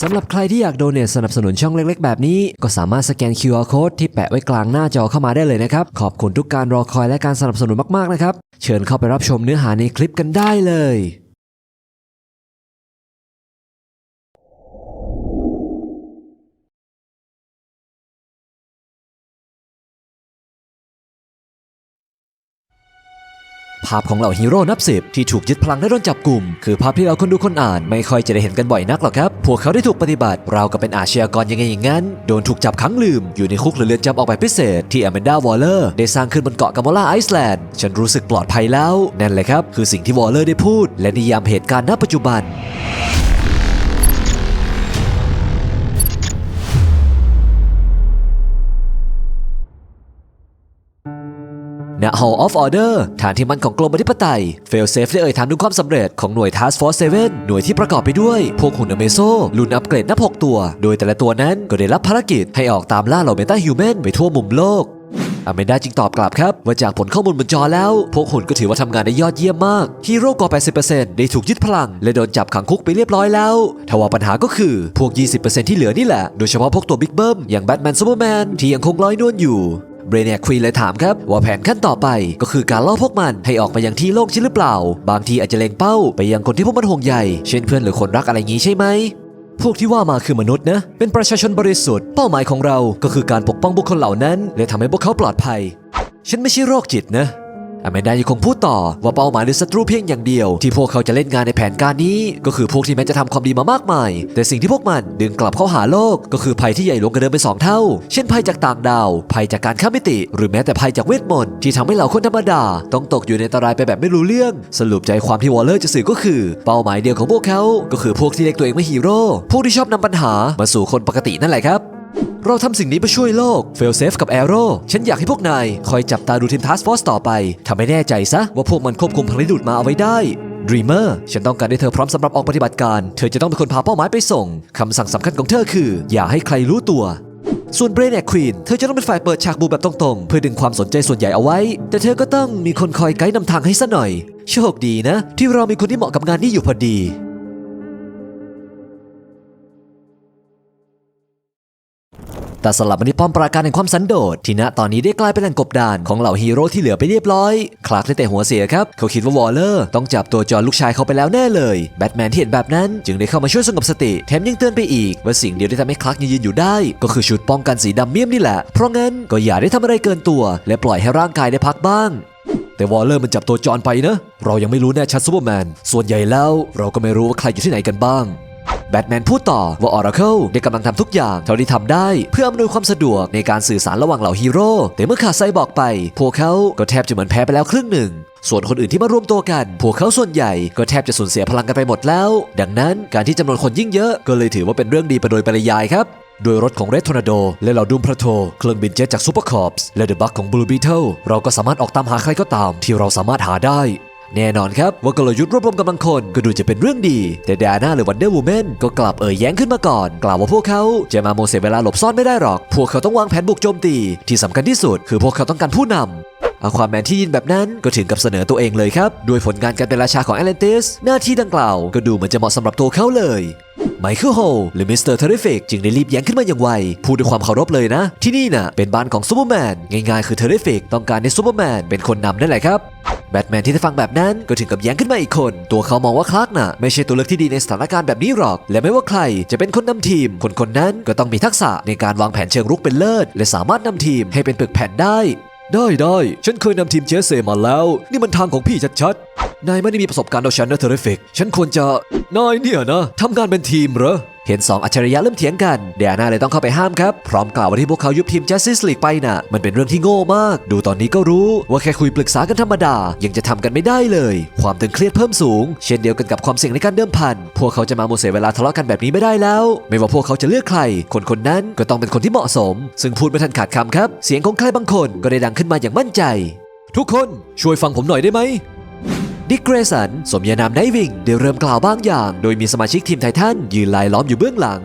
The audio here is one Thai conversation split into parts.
สำหรับใครที่อยากโดเนทสนับสนุนช่องเล็กๆ แบบนี้ ก็สามารถสแกน QR Code ที่แปะไว้กลางหน้าจอเข้ามาได้เลยนะครับ ขอบคุณทุกการรอคอยและการสนับสนุนมากๆนะครับ เชิญเข้าไปรับชมเนื้อหาในคลิปกันได้เลย ภาพของเหล่าฮีโร่นับสิบที่ถูกยึดพลังและโดนจับกลุ่ม คือภาพที่เราคนดูคนอ่านไม่ค่อยจะได้เห็นกันบ่อยนักหรอกครับ พวกเขาได้ถูกปฏิบัติเรากับเป็นอาชญากรยังไงอย่างนั้น โดนถูกจับขังลืม อยู่ในคุกหรือเรือนจำออกแบบพิเศษ ที่อแมนดาวอลเลอร์ได้สร้างขึ้นบนเกาะกามอล่าไอซ์แลนด์ฉันรู้สึกปลอดภัยแล้วนั่นแหละครับคือสิ่งที่วอลเลอร์ได้พูด และนิยามเหตุการณ์ณปัจจุบัน ณ Hall of Order ฐานที่มั่นของกรมอธิปไตย Fail Safe ได้เอ่ยถามถึงความสำเร็จของหน่วย Task Force 7 หน่วยที่ประกอบไปด้วยพวกหุ่นอเมโซรุ่นอัปเกรดนับ 6 ตัว โดยแต่ละตัวนั้นก็ได้รับภารกิจให้ออกตามล่าเหล่าเมตาฮิวแมนไปทั่วมุมโลกอเมนดาจึงตอบกลับครับ ว่าจากผลข้อมูลบนจอแล้ว พวกหุ่นก็ถือว่าทำงานได้ยอดเยี่ยมมากฮีโร่กว่า 80%ได้ถูกยึดพลัง และโดนจับขังคุกไปเรียบร้อยแล้วทว่าปัญหาก็คือ พวก 20%ที่เหลือนี่แหละ โดยเฉพาะพวกตัวบิ๊กเบิ้มอย่างแบทแมนซูเปอร์แมนที่ยังคงลอยนวลอยู่ เบรเนียควีนเลยถามครับ ว่าแผนขั้นต่อไปก็คือการล่อพวกมันให้ออกมายังที่โล่งใช่หรือเปล่า บางทีอาจจะเล็งเป้าไปยังคนที่พวกมันห่วงใยเช่นเพื่อนหรือคนรักอะไรงี้ใช่ไหมพวกที่ว่ามาคือมนุษย์นะ เป็นประชาชนบริสุทธิ์ เป้าหมายของเราก็คือการปกป้องบุคคลเหล่านั้น และทำให้พวกเขาปลอดภัย ฉันไม่ใช่โรคจิตนะ อแมนดายังคงพูดต่อว่าเป้าหมายหรือศัตรูเพียงอย่างเดียว ที่พวกเขาจะเล่นงานในแผนการนี้ ก็คือพวกที่แม้จะทำความดีมามากมาย แต่สิ่งที่พวกมันดึงกลับเข้าหาโลก ก็คือภัยที่ใหญ่หลวงกว่าเดิมไปสองเท่า เช่นภัยจากต่างดาว ภัยจากการข้ามมิติ หรือแม้แต่ภัยจากเวทมนต์ที่ทำให้เราคนธรรมดา ต้องตกอยู่ในอันตรายไปแบบไม่รู้เรื่อง สรุปใจความที่วอลเลอร์จะสื่อก็คือ เป้าหมายเดียวของพวกเขา ก็คือพวกที่เรียกตัวเองว่าฮีโร่พวกที่ชอบนำปัญหามาสู่คนปกตินั่นแหละครับ เราทำสิ่งนี้เพื่อช่วยโลก เฟลเซฟกับแอโร่ฉันอยากให้พวกนาย คอยจับตาดูทีมทัสฟอสต่อไปทำให้แน่ใจซะว่าพวกมันควบคุมพลังดูดมาเอาไว้ได้ Dreamer ฉันต้องการให้เธอพร้อมสำหรับออกปฏิบัติการ เธอจะต้องเป็นคนพาเป้าหมายไปส่งคำสั่งสำคัญของเธอคือ อย่าให้ใครรู้ตัว ส่วนเบรนแอกควีนเธอจะต้องเป็นฝ่ายเปิดฉากบูแบบตรงๆ เพื่อดึงความสนใจส่วนใหญ่เอาไว้ แต่เธอก็ต้องมีคนคอยไกด์นำทางให้ซะหน่อย โชคดีนะ ที่เรามีคนที่เหมาะกับงานนี้อยู่พอดี แต่สลับมาที่ป้อมปราการแห่งความสันโดษที่ณตอนนี้ได้กลายเป็นแหล่งกบดานของเหล่าฮีโร่ที่เหลือไปเรียบร้อย คลาร์กได้แต่หัวเสียครับ เขาคิดว่าวอลเลอร์ต้องจับตัวจอห์นลูกชายเขาไปแล้วแน่เลย แบทแมนที่เห็นแบบนั้นจึงได้เข้ามาช่วยสงบสติ แถมยังเตือนไปอีก ว่าสิ่งเดียวที่ทำให้คลาร์กยืนอยู่ได้ ก็คือชุดป้องกันสีดำเมี่ยมนี่แหละ เพราะงั้นก็อย่าได้ทำอะไรเกินตัว และปล่อยให้ร่างกายได้พักบ้างแต่วอลเลอร์มันจับตัวจอห์นไปนะ เรายังไม่รู้แน่ชัดซูเปอร์แมน ส่วนใหญ่แล้วเราก็ไม่รู้ว่าใครอยู่ที่ไหนกันบ้าง แบทแมนพูดต่อว่าออร์เคิลได้กำลังทำทุกอย่างเท่าที่ทำได้ เพื่ออำนวยความสะดวกในการสื่อสารระหว่างเหล่าฮีโร่แต่เมื่อขาดไซบอร์กไป พวกเขาก็แทบจะเหมือนแพ้ไปแล้วครึ่งหนึ่งส่วนคนอื่นที่มารวมตัวกัน พวกเขาส่วนใหญ่ก็แทบจะสูญเสียพลังกันไปหมดแล้ว ดังนั้นการที่จำนวนคนยิ่งเยอะก็เลยถือว่าเป็นเรื่องดีไปโดยปริยายครับ โดยรถของเรดทอร์นาโดและเหล่าดูมพระโทเครื่องบินเจ็ตจากซูเปอร์คอร์ปส์และเดอะบัคของบลูบีเทิลเราก็สามารถออกตามหาใครก็ตามที่เราสามารถหาได้ แน่นอนครับว่ากลยุทธ์รวบรวมกำลังคนก็ดูจะเป็นเรื่องดี แต่ดาน่าหรือวันเดอร์วูแมนก็กลับเอ่ยแย้งขึ้นมาก่อน กล่าวว่าพวกเขาจะมาโมเสสเวลาหลบซ่อนไม่ได้หรอก พวกเขาต้องวางแผนบุกโจมตี ที่สำคัญที่สุด คือพวกเขาต้องการผู้นำอาความแมนที่ยินแบบนั้นก็ถึงกับเสนอตัวเองเลยครับ ด้วยผลงานการเป็นราชาของแอตแลนติส หน้าที่ดังกล่าวก็ดูเหมือนจะเหมาะสำหรับตัวเขาเลยไมเคิลโฮลหรือมิสเตอร์เทอริฟิกจึงได้รีบแย้งขึ้นมาอย่างไว พูดด้วยความเคารพเลยนะ ที่นี่น่ะเป็นบ้านของซูเปอร์แมนง่ายๆคือเทอริฟิกต้องการให้ซูเปอร์แมนเป็นคนนำนั่นแหละครับ บทแมนที่ได้ฟังแบบนั้นก็ถึงกับแย้งขึ้นมาอีกคน ตัวเขามองว่าคลาร์กน่ะไม่ใช่ตัวเลือกที่ดีในสถานการณ์แบบนี้หรอก และไม่ว่าใครจะเป็นคนนำทีม คนคนนั้นก็ต้องมีทักษะในการวางแผนเชิงรุกเป็นเลิศ และสามารถนำทีมให้เป็นปึกแผ่นได้ ได้ได้ฉันเคยนำทีมเจสเซมาแล้ว นี่มันทางของพี่ชัดๆนายไม่ได้มีประสบการณ์เอาฉันนะเทอริฟิกฉันควรจะนายเนี่ยนะทำงานเป็นทีมเหรอ เห็น 2 อัจฉริยะเริ่มเถียงกันเดียนาเลยต้องเข้าไปห้ามครับ พร้อมกล่าวว่าที่พวกเขายุบทีม Justice League ไปน่ะ มันเป็นเรื่องที่โง่มาก ดูตอนนี้ก็รู้ว่าแค่คุยปรึกษากันธรรมดา ยังจะทำกันไม่ได้เลย ความตึงเครียดเพิ่มสูง เช่นเดียวกันกับความเสี่ยงในการเดิมพัน พวกเขาจะมาโมเสเวลาทะเลาะกันแบบนี้ไม่ได้แล้ว ไม่ว่าพวกเขาจะเลือกใคร คนคนนั้นก็ต้องเป็นคนที่เหมาะสม ซึ่งพูดไม่ทันขาดคำครับ เสียงของใครบางคนก็ได้ดังขึ้นมาอย่างมั่นใจ ทุกคนช่วยฟังผมหน่อยได้ไหม ดิกเกรสันสมญานามไนวิงได้เริ่มกล่าวบางอย่าง โดยมีสมาชิกทีมไททันยืนลายล้อมอยู่เบื้องหลัง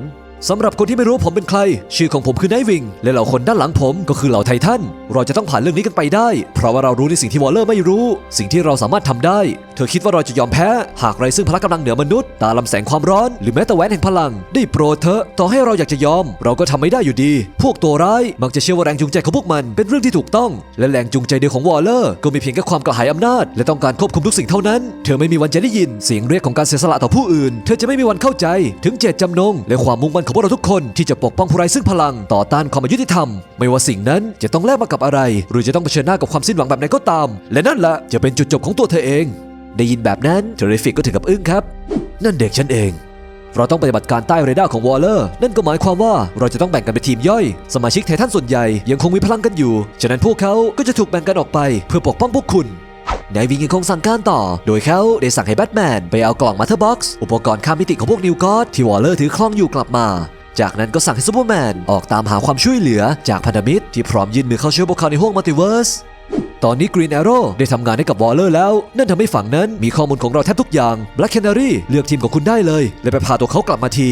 สำหรับคนที่ไม่รู้ผมเป็นใคร ชื่อของผมคือไนวิง และเหล่าคนด้านหลังผมก็คือเหล่าไททัน เราจะต้องผ่านเรื่องนี้กันไปได้ เพราะว่าเรารู้ในสิ่งที่วอลเลอร์ไม่รู้ สิ่งที่เราสามารถทำได้ เธอคิดว่าเราจะยอมแพ้ หากไรซึ่งพละกำลังเหนือมนุษย์ ตาลำแสงความร้อน หรือแม้แต่แหวนแห่งพลัง ได้โปรดเถอะ ต่อให้เราอยากจะยอม เราก็ทำไม่ได้อยู่ดี พวกตัวร้ายมักจะเชื่อว่าแรงจูงใจของพวกมันเป็นเรื่องที่ถูกต้อง และแรงจูงใจเดียวของวอลเลอร์ก็มีเพียงแค่ความกระหายอำนาจ และต้องการควบคุมทุกสิ่งเท่านั้น เธอไม่มีวันจะได้ยินเสียงเรียกของการเสียสละต่อผู้อื่น เธอจะไม่มีวันเข้าใจ ถึงเจตจำนงและความมุ่งมั่นของพวกเราทุกคนที่จะปกป้องผู้ไร้ซึ่งพลังต่อต้านความอายุติธรรม ไม่ว่าสิ่งนั้นจะต้องแลกมากับอะไร หรือจะต้องเผชิญหน้ากับความสิ้นหวังแบบไหนก็ตาม และนั่นแหละจะเป็นจุดจบของตัวเธอเอง ได้ยินแบบนั้นเทอริฟิกก็ถึงกับอึ้งครับ นั่นเด็กฉันเองเราต้องปฏิบัติการใต้เรดาร์ของวอลเลอร์ นั่นก็หมายความว่าเราจะต้องแบ่งกันเป็นทีมย่อย สมาชิกไททันส่วนใหญ่ยังคงมีพลังกันอยู่ ฉะนั้นพวกเขาก็จะถูกแบ่งกันออกไปเพื่อปกป้องพวกคุณ นายวิงยังคงสั่งการต่อ โดยเขาได้สั่งให้แบทแมนไปเอากล่องมาเธอร์บ็อกซ์อุปกรณ์ข้ามมิติของพวกนิวกอดที่วอลเลอร์ถือคล้องอยู่กลับมา จากนั้นก็สั่งให้ซูเปอร์แมนออกตามหาความช่วยเหลือจากพันธมิตรที่พร้อมยื่นมือเข้าช่วยพวกเขาในห้วงมัลติเวิร์สตอนนี้ Green Arrow ได้ทำงานให้กับวอลเลอร์แล้ว นั่นทำให้ฝั่งนั้นมีข้อมูลของเราแทบทุกอย่าง Black Canary เลือกทีมของคุณได้เลยและไปพาตัวเขากลับมาที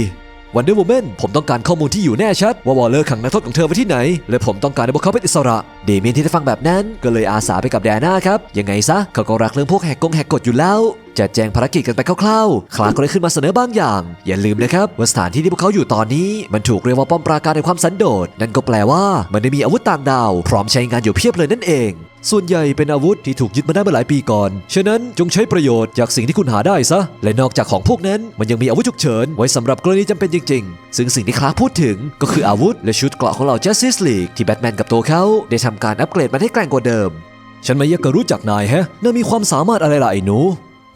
Wonder Woman ผมต้องการข้อมูลที่อยู่แน่ชัดว่าวอลเลอร์ขังนักโทษของเธอไว้ที่ไหน และผมต้องการให้พวกเขาเป็นอิสระเดเมียนที่ได้ฟังแบบนั้นก็เลยอาสาไปกับแดน่าครับ ยังไงซะเขาก็รักเรื่องพวกแหกกงแหกกฎอยู่แล้วจัดแจงภารกิจกันไปคร่าวๆ คลาก็เลยขึ้นมาเสนอบางอย่าง อย่าลืมนะครับว่าสถานที่ที่พวกเขาอยู่ตอนนี้มันถูกเรียกว่าป้อมปราการในความสันโดษ นั่นก็แปลว่ามันได้มีอาวุธต่างดาว พร้อมใช้งานอยู่เพียบเลยนั่นเอง ส่วนใหญ่เป็นอาวุธที่ถูกยึดมาได้เมื่อหลายปีก่อน ฉะนั้นจงใช้ประโยชน์จากสิ่งที่คุณหาได้ซะ และนอกจากของพวกนั้นมันยังมีอาวุธฉุกเฉินไว้สำหรับกรณีจำเป็นจริง ๆ ซึ่งสิ่งที่คลาพูดถึงก็คืออาวุธและชุดเกราะของเหล่า Justice League ที่แบทแมนกับตัวเขาได้ททำการอัปเกรดมันให้แกร่งกว่าเดิม ฉันไม่อยากจะรู้จักนายแฮะ นายมีความสามารถอะไรล่ะไอ้หนู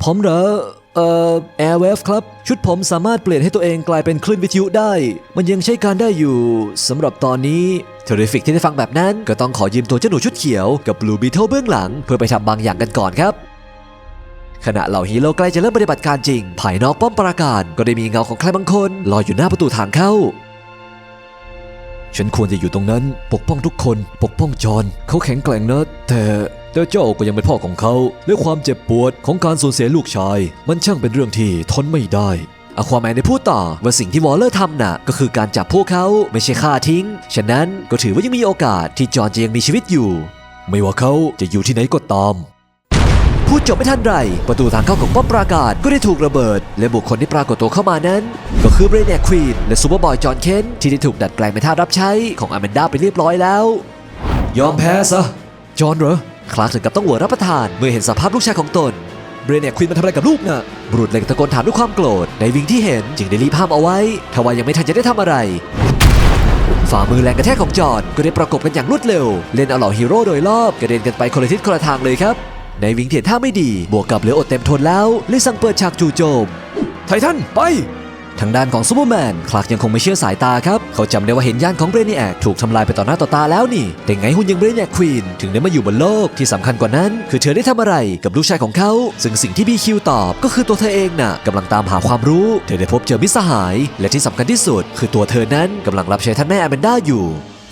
ผมเหรอ เอ่อ Airwave ครับ ชุดผมสามารถเปลี่ยนให้ตัวเองกลายเป็นคลื่นวิทยุได้ มันยังใช้การได้อยู่สำหรับตอนนี้เทอริฟิกที่ได้ฟังแบบนั้น ก็ต้องขอยืมตัวเจ้าหนูชุดเขียวกับ Blue Beetle เบื้องหลัง เพื่อไปทำบางอย่างกันก่อนครับขณะเหล่าฮีโร่ใกล้จะเริ่มปฏิบัติการจริง ภายนอกป้อมปราการก็ได้มีเงาของใครบางคนลอยอยู่หน้าประตูทางเข้า ฉันควรจะอยู่ตรงนั้น ปกป้องทุกคน ปกป้องจอห์นเขาแข็งแกร่งนะ แต่แต่เจ้าก็ยังเป็นพ่อของเขา และความเจ็บปวดของการสูญเสียลูกชาย มันช่างเป็นเรื่องที่ทนไม่ได้อควาแมนได้พูดต่อว่าสิ่งที่วอลเลอร์ทำน่ะ ก็คือการจับพวกเขาไม่ใช่ฆ่าทิ้ง ฉะนั้นก็ถือว่ายังมีโอกาสที่จอห์นจะยังมีชีวิตอยู่ ไม่ว่าเขาจะอยู่ที่ไหนก็ตาม พูดจบไม่ทันไร ประตูทางเข้าของป้อมปราการก็ได้ถูกระเบิด และบุคคลที่ปรากฏตัวเข้ามานั้น ก็คือเบรเนียควีนและซูเปอร์บอยจอห์นเคนที่ได้ถูกดัดแปลงเป็นท่ารับใช้ของอแมนดาไปเรียบร้อยแล้ว ยอมแพ้ซะจอห์นเหรอคลาร์กถึงกับต้องหัวรับประทาน เมื่อเห็นสภาพลูกชายของตนเบรเนียควีนมันทำอะไรกับลูกน่ะบุรุษเหล็กตะโกนถามด้วยความโกรธในวิงที่เห็นจึงได้รีบห้ามเอาไว้ทว่ายังไม่ทันจะได้ทำอะไรฝ่ามือแรงกระแทกของจอห์นก็ได้ประกบกันอย่างรวดเร็ว เล่นเอาเหล่าฮีโร่โดยรอบกระเด็นกันไปคนละทิศคนละทางเลยครับ ในวิงเทียนท่าไม่ดี บวกกับเหลืออดเต็มทนแล้วเลยสั่งเปิดฉากจู่โจม ไททันไป ทางด้านของซูเปอร์แมนคลาร์กยังคงไม่เชื่อสายตาครับ เขาจำได้ว่าเห็นย่านของเบรเนียกถูกทำลายไปต่อหน้าต่อตาแล้วนี่ แต่ไงหุ่นยังเบรเนียควีนถึงได้มาอยู่บนโลกที่สำคัญกว่านั้น คือเธอได้ทำอะไรกับลูกชายของเขา ซึ่งสิ่งที่บีคิวตอบ ก็คือตัวเธอเองน่ะกำลังตามหาความรู้ เธอได้พบเจอมิตรสหาย และที่สำคัญที่สุด คือตัวเธอนั้นกำลังรับใช้ท่านแม่อแมนด้าอยู่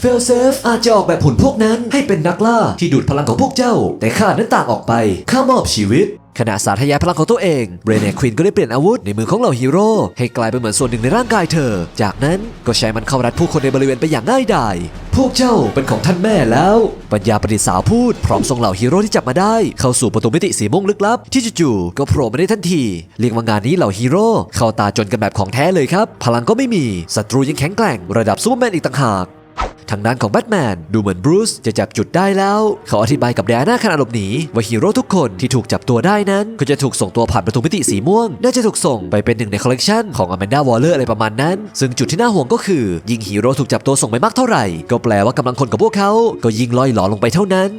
เฟลเซฟอาจจะออกแบบหุ่นพวกนั้นให้เป็นนักล่าที่ดูดพลังของพวกเจ้า แต่ข้านั้นต่างออกไปข้ามอบชีวิตขณะสาธยายพลังของตัวเองเบรเนควินก็ได้เปลี่ยนอาวุธในมือของเหล่าฮีโร่ให้กลายเป็นเหมือนส่วนหนึ่งในร่างกายเธอ จากนั้นก็ใช้มันเข้ารัดผู้คนในบริเวณไปอย่างง่ายดาย พวกเจ้าเป็นของท่านแม่แล้ว ปัญญาประดิษฐ์สาวพูด พร้อมส่งเหล่าฮีโร่ที่จับมาได้ เข้าสู่ประตูมิติสีม่วงลึกลับ ที่จู่ๆก็โผล่มาได้ทันที เรียกว่างานนี้เหล่าฮีโร่เข้าตาจนกันแบบของแท้เลยครับ พลังก็ไม่มีศัตรูยังแข็งแกร่ง ระดับซูเปอร์แมนอีกต่างหาก ทางด้านของแบทแมนดูเหมือนบรูซจะจับจุดได้แล้ว เขาอธิบายกับแดน่าขณะหลบหนีว่าฮีโร่ทุกคนที่ถูกจับตัวได้นั้นก็จะถูกส่งตัวผ่านประตูมิติสีม่วง น่าจะถูกส่งไปเป็นหนึ่งในคอลเลกชันของอแมนดาวอลเลอร์อะไรประมาณนั้น ซึ่งจุดที่น่าห่วงก็คือ ยิ่งฮีโร่ถูกจับตัวส่งไปมากเท่าไหร่ ก็แปลว่ากำลังคนกับพวกเขาก็ยิ่งลอยหลอลงไปเท่านั้น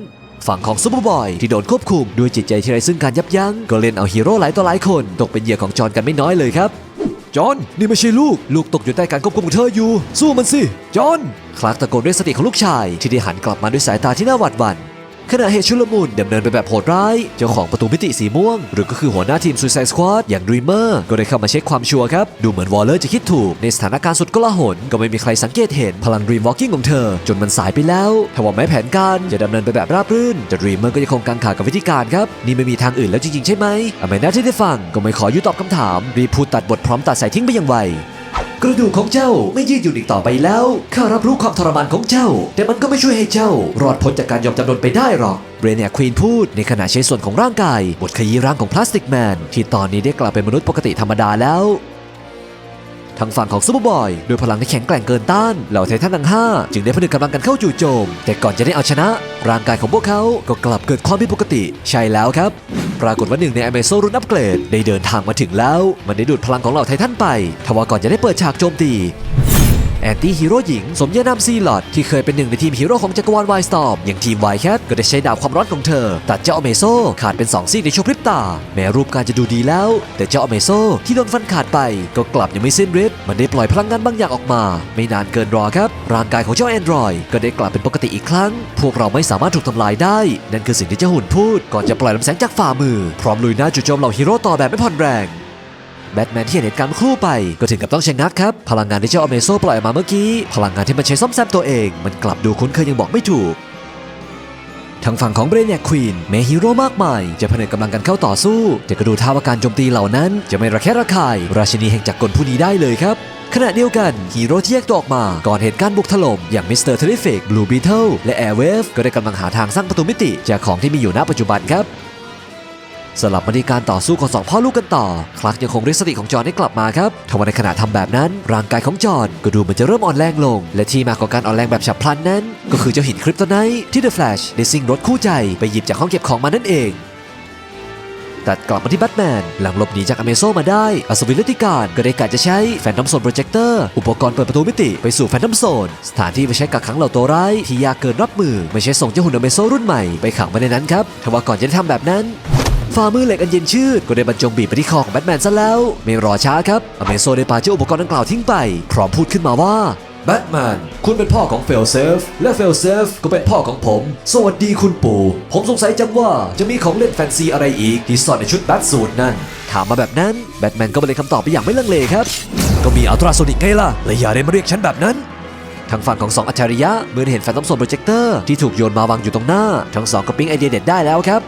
ฝั่งของซูเปอร์บอยที่โดนควบคุมด้วยจิตใจที่ไร้ซึ่งการยับยั้งก็เล่นเอาฮีโร่หลายต่อหลายคน ตกเป็นเหยื่อของจอนกันไม่น้อยเลยครับ จอห์นนี่ไม่ใช่ลูก ลูกตกอยู่ใต้การควบคุมของเธออยู่ สู้มันสิ จอห์นคลาร์กตะโกนด้วยสติของลูกชาย ที่ได้หันกลับมาด้วยสายตาที่น่าหวาดหวั่น ขณะเหตุชุลมุนดำเนินไปแบบโหดร้าย เจ้าของประตูมิติสีม่วง หรือก็คือหัวหน้าทีม Suicide Squad อย่าง Dreamer ก็ได้เข้ามาเช็คความชัวร์ครับ ดูเหมือนวอลเลอร์จะคิดถูก ในสถานการณ์สุดกลาหลก็ไม่มีใครสังเกตเห็นพลัง Dream Walking ของเธอ จนมันสายไปแล้วถ้าว่าแม้แผนการจะดำเนินไปแบบราบรื่นแต่ Dreamer ก็ยังคงกังขากับวิธีการครับนี่ไม่มีทางอื่นแล้วจริงๆใช่ไหมอแมนดาที่ได้ฟังก็ไม่ขอยุตอบคำถามรีพูดตัดบทพร้อมตัดสายทิ้งไปอย่างไว กระดูกของเจ้าไม่ยืดหยุ่นอีกต่อไปแล้ว ข้ารับรู้ความทรมานของเจ้า แต่มันก็ไม่ช่วยให้เจ้า รอดพ้นจากการยอมจำนนไปได้หรอกเบรเนียควีนพูดในขณะใช้ส่วนของร่างกายบดขยี้ร่างของพลาสติกแมนที่ตอนนี้ได้กลับเป็นมนุษย์ปกติธรรมดาแล้ว ทางฝั่งของซูเปอร์บอยด้วยพลังที่แข็งแกร่งเกินต้าน เหล่าไททันทั้งห้าจึงได้ผนึกกำลังกันเข้าจู่โจม แต่ก่อนจะได้เอาชนะ ร่างกายของพวกเขาก็กลับเกิดความผิดปกติ ใช่แล้วครับ ปรากฏว่าหนึ่งในอเมโซรุ่นอัปเกรดได้เดินทางมาถึงแล้ว มันได้ดูดพลังของเหล่าไททันไปทว่าก่อนจะได้เปิดฉากโจมตี แอนตี้ฮีโร่หญิง สมญานามซีลอดที่เคยเป็นหนึ่งในทีมฮีโร่ของจักรวาลไวสตอมอย่างทีมไวแคทก็ได้ใช้ดาบความร้อนของเธอ ตัดเจ้าอเมโซขาดเป็น2ซี่ในชั่วพริบตา แม้รูปการจะดูดีแล้ว แต่เจ้าอเมโซที่โดนฟันขาดไปก็กลับยังไม่สิ้นฤทธิ์มันได้ปล่อยพลังงานบางอย่างออกมา ไม่นานเกินรอครับ ร่างกายของเจ้าแอนดรอยก็ได้กลับเป็นปกติอีกครั้ง พวกเราไม่สามารถถูกทำลายได้ นั่นคือสิ่งที่เจ้าหุ่นพูดก่อนจะปล่อยลำแสงจากฝ่ามือ พร้อมลุยหน้าจู่โจมเหล่าฮีโร่ต่อแบบไม่ผ่อนแรง แบทแมนที่เห็นเหตุการณ์ครู่ไป ก็ถึงกับต้องชะงักครับ พลังงานที่เจ้าอเมโซปล่อยมาเมื่อกี้ พลังงานที่มันใช้ซ่อมแซมตัวเอง มันกลับดูคุ้นเคยยังบอกไม่ถูกทางฝั่งของเบรเนียควีนแมฮีโร่มากมาย จะผนึกกำลังกันเข้าต่อสู้ แต่ก็ดูท่าว่าการโจมตีเหล่านั้น จะไม่ระแคะระคาย ราชินีแห่งจักรกลผู้นี้ได้เลยครับ ขณะเดียวกันฮีโร่ที่แยกตัวออกมา ก่อนเหตุการณ์บุกถล่มอย่างมิสเตอร์เทริฟิกบลูบีเทิลและแอร์เวฟก็ได้กำลังหาทางสร้างประตูมิติ จากของที่มีอยู่ณปัจจุบันครับ สลับมาในการต่อสู้ของสองพ่อลูกกันต่อ คลักยังคงริสติของจอห์นให้กลับมาครับทว่าในขณะทำแบบนั้น ร่างกายของจอห์นก็ดูเหมือนจะเริ่มอ่อนแรงลง และที่มาของการอ่อนแรงแบบฉับพลันนั้น ก็คือเจ้าหินคริปโตไนท์ที่เดอะแฟลชได้ซิ่งรถคู่ใจไปหยิบจากห้องเก็บของมานั่นเองตัดกลับมาที่แบทแมน หลังหลบหนีจากอเมโซมาได้อัศวินฤทธิการก็ได้กะจะใช้แฟนตอมโซนโปรเจคเตอร์ อุปกรณ์เปิดประตูมิติไปสู่แฟนตอมโซน สถานที่ไปใช้กักขังเหล่าตัวร้าย ที่ยากเกินรับมือ ไม่ใช่ส่งเจ้าหุ่นอเมโซรุ่นใหม่ไปขังไว้ในนั้นครับทว่าก่อนจะได้ทำแบบนั้น ฝ่ามือเหล็กอันเย็นชืดก็ได้บรรจงบีบไปที่คอของแบทแมนซะแล้ว ไม่รอช้าครับอเมโซได้ปาเจ้าอุปกรณ์ดังกล่าวทิ้งไป พร้อมพูดขึ้นมาว่าแบทแมน คุณเป็นพ่อของเฟลเซฟ และเฟลเซฟก็เป็นพ่อของผม สวัสดีคุณปู่ ผมสงสัยจังว่าจะมีของเล่นแฟนซีอะไรอีก ที่ซ่อนในชุดแบทสูทนั่น ถามมาแบบนั้น แบทแมนก็ไม่ได้คำตอบไปอย่างไม่ลังเลครับ ก็มีอัลตราโซนิกไงล่ะและอย่าได้มาเรียกฉันแบบนั้น ทางฝั่งของสองอัจฉริยะเมื่อได้เห็นแฟนตอมโซนโปรเจคเตอร์ที่ถูกโยนมาวางอยู่ตรงหน้า ทั้งสองก็ปิ๊งไอเดียเด็ดได้แล้วครับ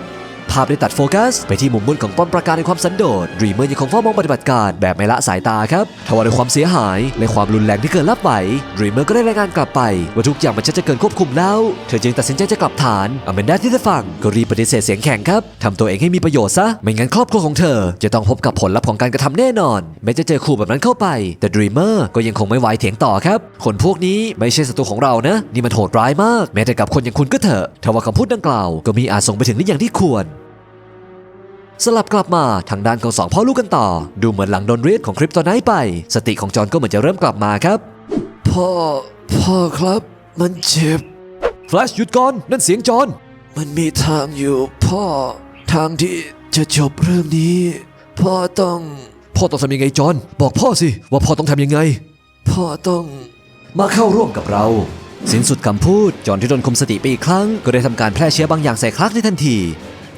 ภาพได้ตัดโฟกัส ไปที่มุมมืดของป้อมปราการในความสันโดษดรีเมอร์ยังคงเฝ้ามองปฏิบัติการแบบไม่ละสายตาครับทว่าด้วยความเสียหายและความรุนแรงที่เกินรับไหวดรีเมอร์ก็ได้รายงานกลับไป ว่าทุกอย่างมันชัดจะเกินควบคุมแล้ว เธอจึงตัดสินใจจะกลับฐานอเมนดาที่ได้ฟังก็รีบปฏิเสธเสียงแข็งครับทำตัวเองให้มีประโยชน์ซะไม่งั้นครอบครัวของเธอ จะต้องพบกับผลลัพธ์ของการกระทำแน่นอนแม้จะเจอขู่แบบนั้นเข้าไป แต่ดรีเมอร์ก็ยังคงไม่ไหวเถียงต่อครับคนพวกนี้ไม่ใช่ศัตรูของเรานะนี่มันโหดร้ายมาก แม้แต่กับคนอย่างคุณก็เถอะทว่าคำพูดดังกล่าวก็มีอาจส่งไปถึงได้อย่างที่ควร สลับกลับมาทางด้านของสองพ่อลูกกันต่อ ดูเหมือนหลังโดนเรียดของคริปโตไนท์ไป สติของจอห์นก็เหมือนจะเริ่มกลับมาครับ พ่อ พ่อครับ มันเจ็บ แฟลชหยุดก่อนนั่นเสียงจอห์นมันมีทางอยู่พ่อ ทางที่จะจบเรื่องนี้ พ่อต้อง พ่อต้องทำยังไงจอห์นบอกพ่อสิว่าพ่อต้องทำยังไง พ่อต้อง มาเข้าร่วมกับเรา สิ้นสุดคำพูด จอห์นที่โดนคุมสติไปอีกครั้ง ก็ได้ทำการแพร่เชื้อบางอย่างใส่คลักในทันที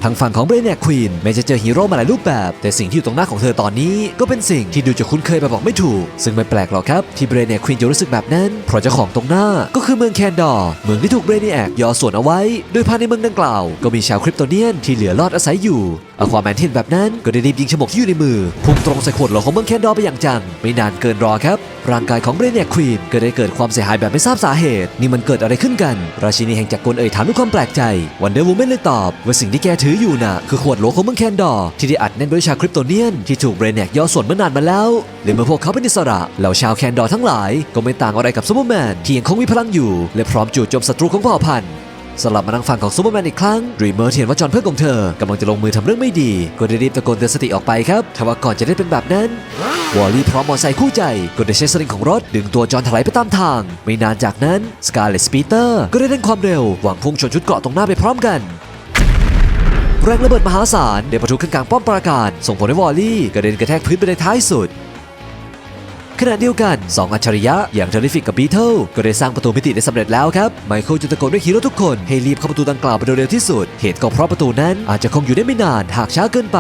ทางฝั่งของเบรเนียควีนแม้จะเจอฮีโร่มาหลายรูปแบบ แต่สิ่งที่อยู่ตรงหน้าของเธอตอนนี้ ก็เป็นสิ่งที่ดูจะคุ้นเคยไปบอกไม่ถูก ซึ่งไม่แปลกหรอกครับที่เบรเนียควีนจะรู้สึกแบบนั้น เพราะเจ้าของตรงหน้าก็คือเมืองแคนดอร์เมืองที่ถูกเบรเนียกย่อส่วนเอาไว้ โดยภายในเมืองดังกล่าว ก็มีชาวคริปโตเนียนที่เหลือรอดอาศัยอยู่ อควาแมนที่เห็นแบบนั้นก็ได้รีบยิงฉมวกที่อยู่ในมือ พุ่งตรงใส่ขวดโหลของเมืองแคนดอร์ไปอย่างจัง ไม่นานเกินรอครับ ร่างกายของเบรเนียควีนก็ได้เกิดความเสียหายแบบไม่ทราบสาเหตุ นี่มันเกิดอะไรขึ้นกัน ราชินีแห่งจักรกลเอ่ยถามด้วยความแปลกใจ วันเดอร์วูแมนเลยตอบ ว่าสิ่งที่แกถืออยู่น่ะ คือขวดโหลของเมืองแคนดอร์ที่ได้อัดแน่นด้วยชาคริปโตเนียนที่ถูกเบรเนียย่อส่วนเมื่อนานมาแล้วหรือเมื่อพวกเขาเป็นอิสระเหล่าชาวแคนดอร์ทั้งหลาย ก็ไม่ต่างอะไรกับซูเปอร์แมนที่ยังคงมีพลังอยู่ และพร้อมจู่โจมศัตรูของเผ่าพันธุ์ สลับมาทางฝั่งของซูเปอร์แมนอีกครั้งดรีเมอร์เห็นว่าจอห์นเพื่อนของเธอกำลังจะลงมือทำเรื่องไม่ดี ก็ได้รีบตะโกนเตือนสติออกไปครับทว่าก่อนจะได้เป็นแบบนั้นวอลลี่พร้อมมอเตอร์ไซค์คู่ใจก็ได้ใช้สลิงของรถ ดึงตัวจอห์นถลายไปตามทาง ไม่นานจากนั้นสกาเลตสปีเตอร์ก็ได้เร่งความเร็วหวังพุ่งชนชุดเกราะตรงหน้าไปพร้อมกันแรงระเบิดมหาศาลได้ประทุขึ้นกลางป้อมปราการ ส่งผลให้วอลลี่กระเด็นกระแทกพื้นไปในท้ายสุด ขณะเดียวกัน 2 อัจฉริยะอย่างเทอริฟิกกับบีเทิลก็ได้สร้างประตูมิติได้สำเร็จแล้วครับ ไมเคิลจึงตะโกนเรียกฮีโร่ทุกคนให้รีบเข้าประตูดังกล่าวไปโดยเร็วที่สุด เหตุก็เพราะประตูนั้นอาจจะคงอยู่ได้ไม่นานหากช้าเกินไป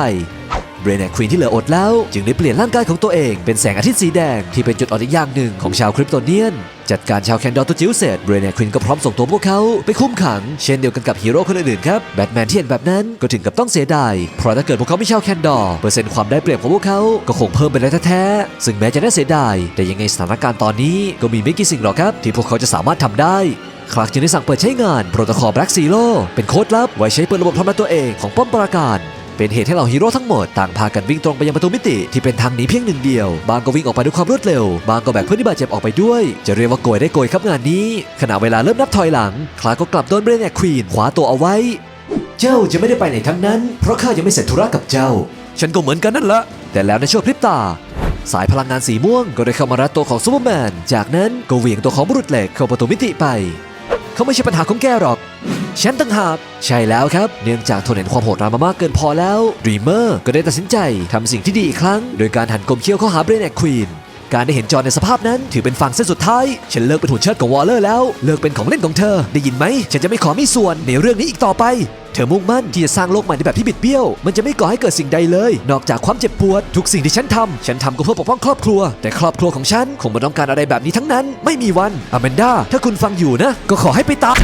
แบเรเนควีนที่เหลืออดแล้ว จึงได้เปลี่ยนร่างกายของตัวเองเป็นแสงอาทิตย์สีแดงที่เป็นจุดอ่อนอีกอย่างหนึ่งของชาวคริปโตเนียน จัดการชาวแคนดอร์ตัวจิ๋วเสร็จเรเนควินก็พร้อมส่งตัวพวกเขาไปคุมขัง เช่นเดียวกันกับฮีโร่คนอื่นๆครับแบทแมนที่เห็นแบบนั้นก็ถึงกับต้องเสียดายเพราะถ้าเกิดพวกเขาไม่ชาวแคนดอร์เปอร์เซ็นต์ความได้เปรียบของพวกเขาก็คงเพิ่มไปแล้วแท้ๆซึ่งแม้จะน่าเสียดายแต่ยังไงสถานการณ์ตอนนี้ก็มีไม่กี่สิ่งหรอกครับ ที่พวกเขาจะสามารถทำได้คลาร์กจึงได้สั่งเปิดใช้งานโปรโตคอลแบล็กซีโร่เป็นโค้ดลับไว้ใช้เปิดระบบทำลายตัวเองของป้อมปราการ เป็นเหตุให้เหล่าฮีโร่ทั้งหมดต่างพากันวิ่งตรงไปยังประตูมิติที่เป็นทางหนีเพียงหนึ่งเดียว บางก็วิ่งออกไปด้วยความรวดเร็ว บางก็แบกเพื่อนที่บาดเจ็บออกไปด้วย จะเรียกว่าโกยได้โกยครับงานนี้ ขณะเวลาเริ่มนับถอยหลัง คลาร์กก็กลับโดนเบรเนคควีนขวาตัวเอาไว้ เจ้าจะไม่ได้ไปไหนทั้งนั้น เพราะข้ายังไม่เสร็จธุระกับเจ้า ฉันก็เหมือนกันนั่นแหละแต่แล้วในช่วงพริบตาสายพลังงานสีม่วงก็ได้เข้ามารัดตัวของซูเปอร์แมน จากนั้นก็เหวี่ยงตัวของบุรุษเหล็กเข้าประตูมิติไป เขาไม่ใช่ปัญหาของแกหรอก ฉันต่างหากใช่แล้วครับ เนื่องจากทนเห็นความโหดร้ายมามากเกินพอแล้วด e ีเมอร์ก็ได้ตัดสินใจทำสิ่งที่ดีอีกครั้ง โดยการหันกลมเคี้ยวเข้าหาเบรนแอกควีนการได้เห็นจอในสภาพนั้นถือเป็นฝั่งเส้นสุดท้าย ฉันเลิกเป็นหุ่นเชิดของวอลเลอร์แล้ว เลิกเป็นของเล่นของเธอ ได้ยินไหม ฉันจะไม่ขอมีส่วนในเรื่องนี้อีกต่อไป เธอมุ่งมั่นที่จะสร้างโลกใหม่ในแบบที่บิดเบี้ยว มันจะไม่ก่อให้เกิดสิ่งใดเลย นอกจากความเจ็บปวด ทุกสิ่งที่ฉันทำฉันทำก็เพื่อปกป้องครอบครัว แต่ครอบครัวของฉันคงไม่ต้องการอะไรแบบนี้ทั้งนั้น ไม่มีวันอแมนดาถ้าคุณฟังอยู่นะ ก็ขอให้ไปตาม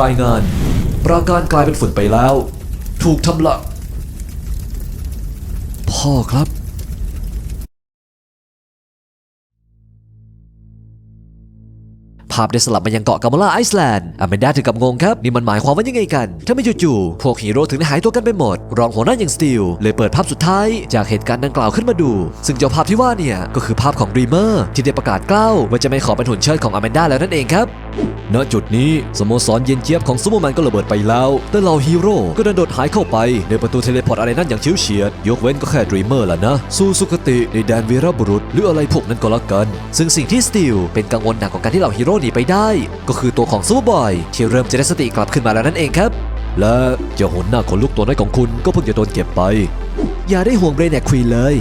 รายงาน ปราการกลายเป็นฝุ่นไปแล้ว ถูกทำละพ่อครับภาพได้สลับมายังเกาะกามาลาไอซ์แลนด์อแมนดาถึงกับงงครับ นี่มันหมายความว่ายังไงกันถ้าไม่จู่ๆพวกฮีโร่ถึงได้หายตัวกันไปหมด รองหัวหน้าอย่างสตีลเลยเปิดภาพสุดท้าย จากเหตุการณ์ดังกล่าวขึ้นมาดู ซึ่งเจ้าภาพที่ว่าเนี่ย ก็คือภาพของด e ีเมอร์ที่ได้ประกาศกล้าวว่าจะไม่ขอเป็นหุ่นเชิดของอแมนดาแล้วนั่นเองครับ ณจุดนี้สโมสรเย็นเจี๊ยบของซูเปอร์แมนก็ระเบิดไปแล้ว แต่เหล่าฮีโร่ก็ดินโดดหายเข้าไปในประตูเทเลพอร์ตอะไรนั่นอย่างเฉียวเฉียด ยกเว้นก็แค่ด e ีเมอร์ล่ะนะ สู่สุคติในแดนวีรบุรุษ หรืออะไรพวกนั้นก็แล้วกัน ซึ่งสิ่งที่สตีลเป็นกังวลหนักกว่าการที่เหล่าฮีโร่หนีไปได้ ก็คือตัวของซูเปอร์บอยที่เริ่มจะได้สติกลับขึ้นมาแล้วนั่นเองครับ และเจ้าหนหน้าขนลุกตัวน้อยของคุณก็เพิ่งจะโดนเก็บไป อย่าได้ห่วงเบรนแอกควีนเลย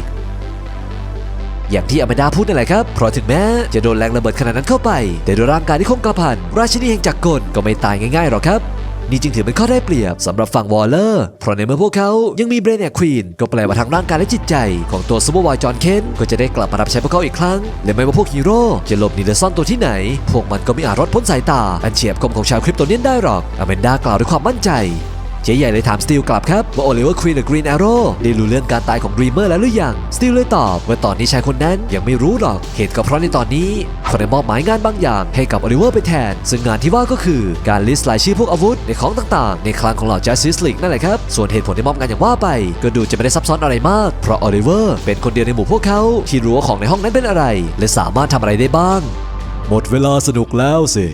อย่างที่อแมดาพูดนั่นแหละครับ เพราะถึงแม้จะโดนแรงระเบิดขนาดนั้นเข้าไป แต่ด้วยร่างกายที่คงกระพัน ราชินีแห่งจักรกลก็ไม่ตายง่ายๆหรอกครับนี่จึงถือเป็นข้อได้เปรียบสำหรับฝั่งวอลเลอร์ เพราะในเมื่อพวกเขายังมีเบรนแอกควีนก็แปลว่าทางร่างกายและจิตใจ ของตัวซูเปอร์วอยจอห์นเคนก็จะได้กลับมารับใช้พวกเขาอีกครั้ง และไม่ว่าพวกฮีโร่จะหลบหนีหรือซ่อนตัวที่ไหน พวกมันก็ไม่อาจรอดพ้นสายตา อันเฉียบคมของชาวคริปโตเนียนได้หรอกอแมนดากล่าวด้วยความมั่นใจ เจ๊ใหญ่เลยถามสตีลกลับครับ ว่าโอลิเวอร์ควีนหรือกรีนแอโร่ได้รู้เรื่องการตายของด e ีเมอร์แล้วหรือยังสตีลเลยตอบว่าตอนนี้ชายคนนั้นยังไม่รู้หรอกเหตุก็เพราะในตอนนี้เขาได้มอบหมายงานบางอย่างให้กับโอลิเวอร์ไปแทน ซึ่งงานที่ว่าก็คือการลิสต์รายชื่อพวกอาวุธในของต่างๆ ในคลังของเหล่า Justice League นั่นแหละครับส่วนเหตุผลที่มอบงานอย่างว่าไป ก็ดูจะไม่ได้ซับซ้อนอะไรมาก เพราะโอลิเวอร์เป็นคนเดียวในหมู่พวกเขาที่รู้ว่าของในห้องนั้นเป็นอะไร และสามารถทำอะไรได้บ้าง หมดเวลาสนุกแล้วสิ